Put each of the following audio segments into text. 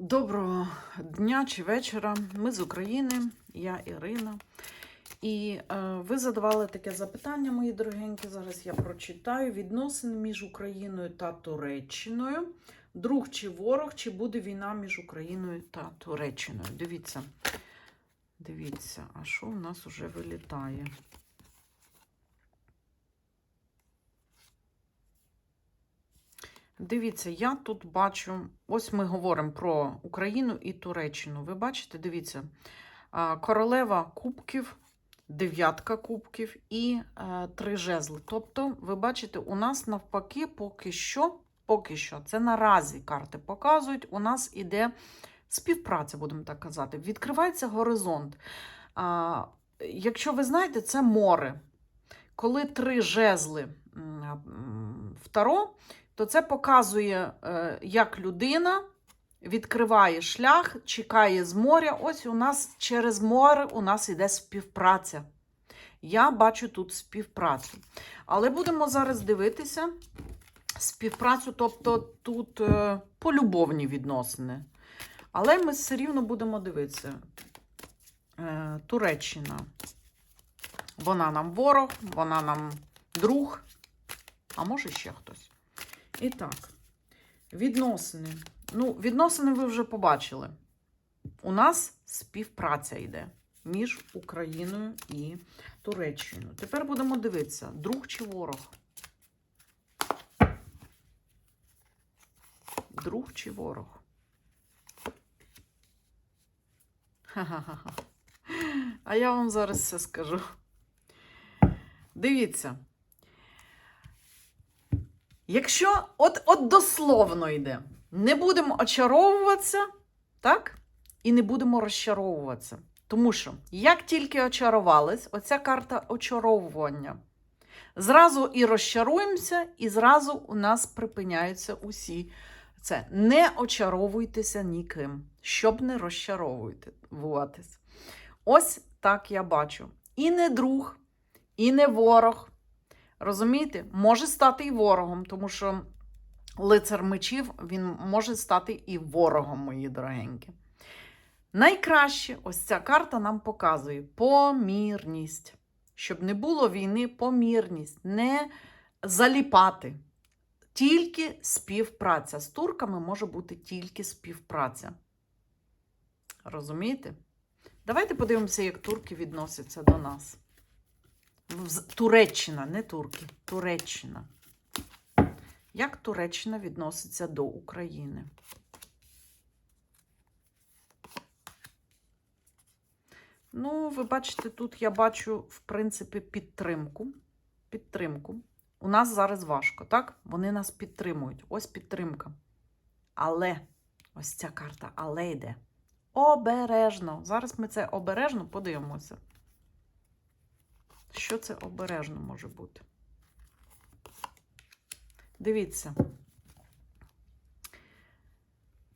Доброго дня чи вечора. Ми з України, я Ірина. І е, ви задавали таке запитання, мої дорогенькі. Зараз я прочитаю. Відносини між Україною та Туреччиною. Друг чи ворог, чи буде війна між Україною та Туреччиною? Дивіться. Дивіться, а що у нас уже вилітає? Дивіться, я тут бачу, ось ми говоримо про Україну і Туреччину. Ви бачите, дивіться, королева кубків, дев'ятка кубків і е, три жезли. Тобто, ви бачите, у нас навпаки, поки що, поки що, це наразі карти показують, у нас іде співпраця, будемо так казати. Відкривається горизонт. Якщо ви знаєте, це море. Коли три жезли в таро, то це показує, е, як людина відкриває шлях, чекає з моря. Ось у нас через море у нас іде співпраця. Я бачу тут співпрацю. Але будемо зараз дивитися співпрацю, тобто тут е, полюбовні відносини. Але ми все рівно будемо дивитися. Е, Туреччина. Вона нам ворог, вона нам друг, а може ще хтось. І так, відносини. Ну, відносини ви вже побачили. У нас співпраця йде між Україною і Туреччиною. Тепер будемо дивитися, друг чи ворог. Друг чи ворог? Ха-ха-ха. А я вам зараз все скажу. Дивіться. Якщо от, от дословно йде, не будемо очаровуватися, так? І не будемо розчаровуватися. Тому що, як тільки очарувались, оця карта очаровування, зразу і розчаруємося, і зразу у нас припиняються усі. Це не очаровуйтеся ніким, щоб не розчаровуватись. Ось так я бачу. І не друг, і не ворог. Розумієте, може стати і ворогом, тому що лицар мечів він може стати і ворогом, мої дорогенькі. Найкраще ось ця карта нам показує помірність. Щоб не було війни, помірність, не заліпати. Тільки співпраця. З турками може бути тільки співпраця. Розумієте? Давайте подивимося, як турки відносяться до нас. Туреччина, не турки, Туреччина. Як Туреччина відноситься до України? Ну, ви бачите, тут я бачу, в принципі, підтримку. Підтримку. У нас зараз важко, так? Вони нас підтримують. Ось підтримка. Але, ось ця карта, але йде. Обережно. Зараз ми це обережно подивимося. Що це обережно може бути? Дивіться.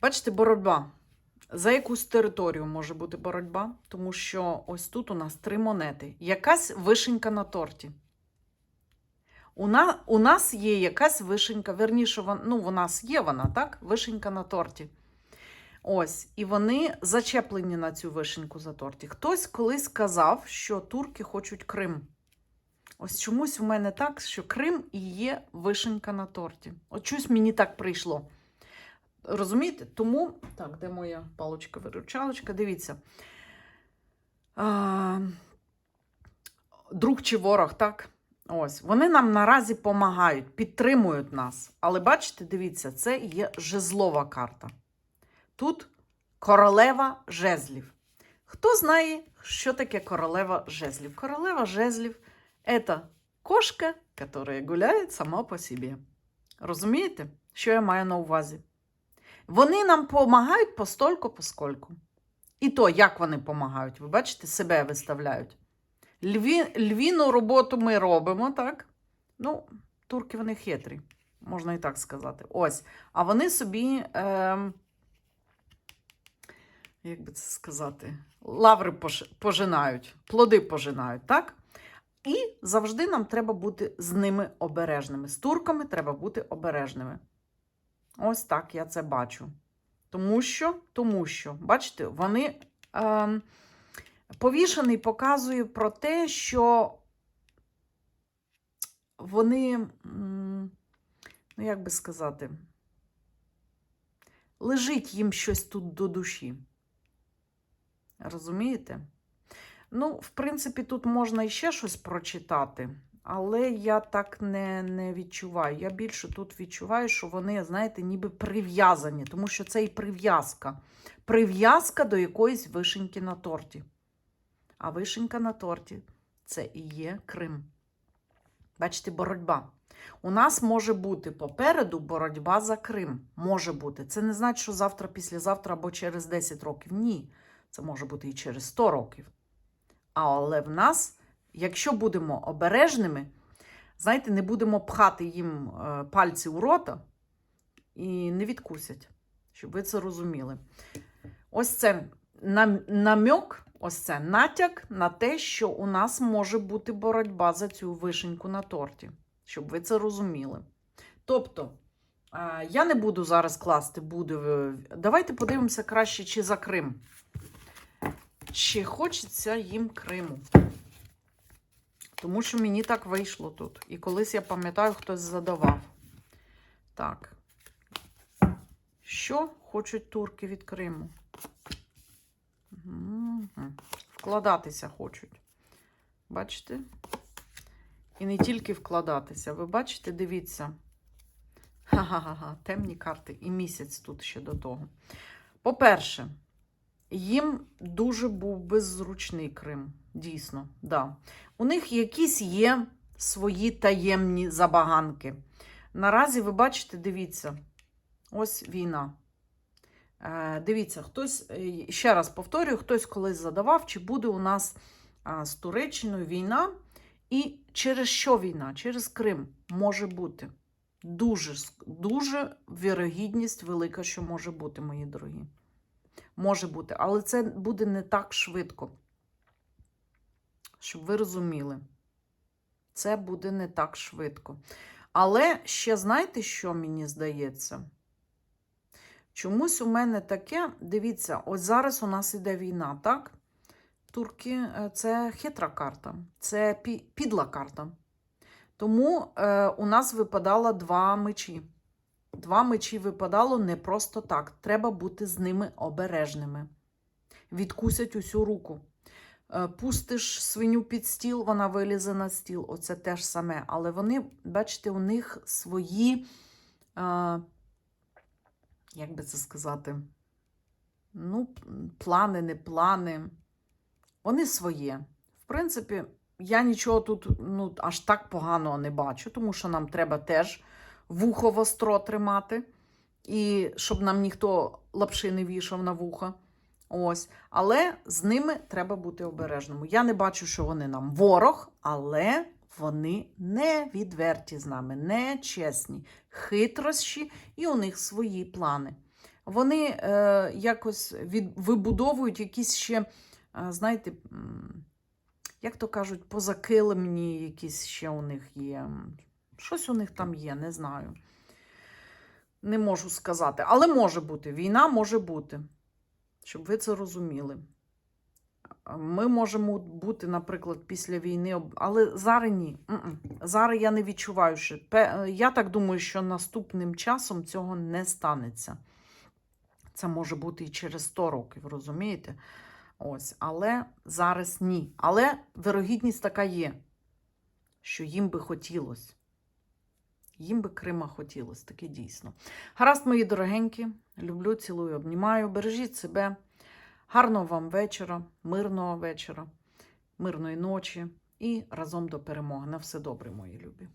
Бачите, боротьба. За якусь територію може бути боротьба, тому що ось тут у нас три монети. Якась вишенька на торті. У, на, у нас є якась вишенька, верніше, вон, ну, у нас є вона, так? Вишенька на торті. Ось, і вони зачеплені на цю вишеньку за торті. Хтось колись казав, що турки хочуть Крим. Ось чомусь у мене так, що Крим і є вишенька на торті. От щось мені так прийшло. Розумієте? Тому, так, де моя палочка-виручалочка? Дивіться. А, Друг чи ворог, так? Ось, вони нам наразі допомагають, підтримують нас. Але бачите, дивіться, це є жезлова карта. Тут королева жезлів. Хто знає, що таке королева жезлів? Королева жезлів це кошка, яка гуляє сама по собі. Розумієте, що я маю на увазі? Вони нам допомагають постольку поскольку. І то, як вони допомагають, ви бачите, себе виставляють. Льві, львіну роботу ми робимо, так? Ну, турки вони хитрі, можна і так сказати. Ось. А вони собі. Е, як би це сказати, лаври пожинають, плоди пожинають, так? І завжди нам треба бути з ними обережними. З турками треба бути обережними. Ось так я це бачу. Тому що, тому що, бачите, вони е, повішений показує про те, що вони, ну як би сказати, лежить їм щось тут до душі. Розумієте? Ну, в принципі, тут можна іще щось прочитати, але я так не, не відчуваю. Я більше тут відчуваю, що вони, знаєте, ніби прив'язані, тому що це і прив'язка. Прив'язка до якоїсь вишеньки на торті. А вишенька на торті це і є Крим. Бачите, боротьба. У нас може бути попереду боротьба за Крим. Може бути. Це не значить, що завтра, післязавтра або через 10 років. Ні. Це може бути і через 100 років. Але в нас, якщо будемо обережними, знаєте, не будемо пхати їм е, пальці у рота і не відкусять, щоб ви це розуміли. Ось це нам- намьок, ось це натяк на те, що у нас може бути боротьба за цю вишеньку на торті, щоб ви це розуміли. Тобто, е, я не буду зараз класти, буде. в- Давайте подивимося краще, чи за Крим. Чи хочеться їм Криму? Тому що мені так вийшло тут. І колись я пам'ятаю, хтось задавав. Так. Що хочуть турки від Криму? Вкладатися хочуть. Бачите? І не тільки вкладатися. Ви бачите, дивіться. Ха-ха-ха, темні карти. І місяць тут ще до того. По-перше, їм дуже був беззручний Крим. Дійсно, да. У них якісь є свої таємні забаганки. Наразі ви бачите, дивіться, ось війна. Е, дивіться, хтось, е, ще раз повторюю, хтось колись задавав, чи буде у нас з Туреччиною війна. І через що війна? Через Крим може бути. Дуже, дуже вірогідність велика, що може бути, мої дорогі. Може бути, але це буде не так швидко. Щоб ви розуміли, це буде не так швидко. Але ще знаєте, що мені здається? Чомусь у мене таке, дивіться, ось зараз у нас іде війна, так? Турки е, це хитра карта, це підла карта. Тому е, у нас випадало два мечі. Два мечі випадало не просто так. Треба бути з ними обережними. Відкусять усю руку. Е, Пустиш свиню під стіл, вона вилізе на стіл. Оце те ж саме. Але вони, бачите, у них свої, е, як би це сказати, ну, плани, не плани. Вони своє. В принципі, я нічого тут ну, аж так поганого не бачу, тому що нам треба теж вухо востро тримати, і щоб нам ніхто лапши не вішав на вуха. Ось. Але з ними треба бути обережними. Я не бачу, що вони нам ворог, але вони не відверті з нами, не чесні, хитрощі, і у них свої плани. Вони е, якось від, вибудовують якісь ще, е, знаєте, як то кажуть, позакилимні якісь ще у них є. Щось у них там є, не знаю. Не можу сказати. Але може бути. Війна може бути. Щоб ви це розуміли. Ми можемо бути, наприклад, після війни, але зараз ні. Зараз я не відчуваю, що я так думаю, що наступним часом цього не станеться. Це може бути і через 100 років, розумієте? Ось, але зараз ні. Але вирогідність така є, що їм би хотілося. Їм би Крима хотілося, таке дійсно. Гаразд, мої дорогенькі, люблю, цілую, обнімаю. Бережіть себе. Гарного вам вечора, мирного вечора, мирної ночі і разом до перемоги. На все добре, мої любі.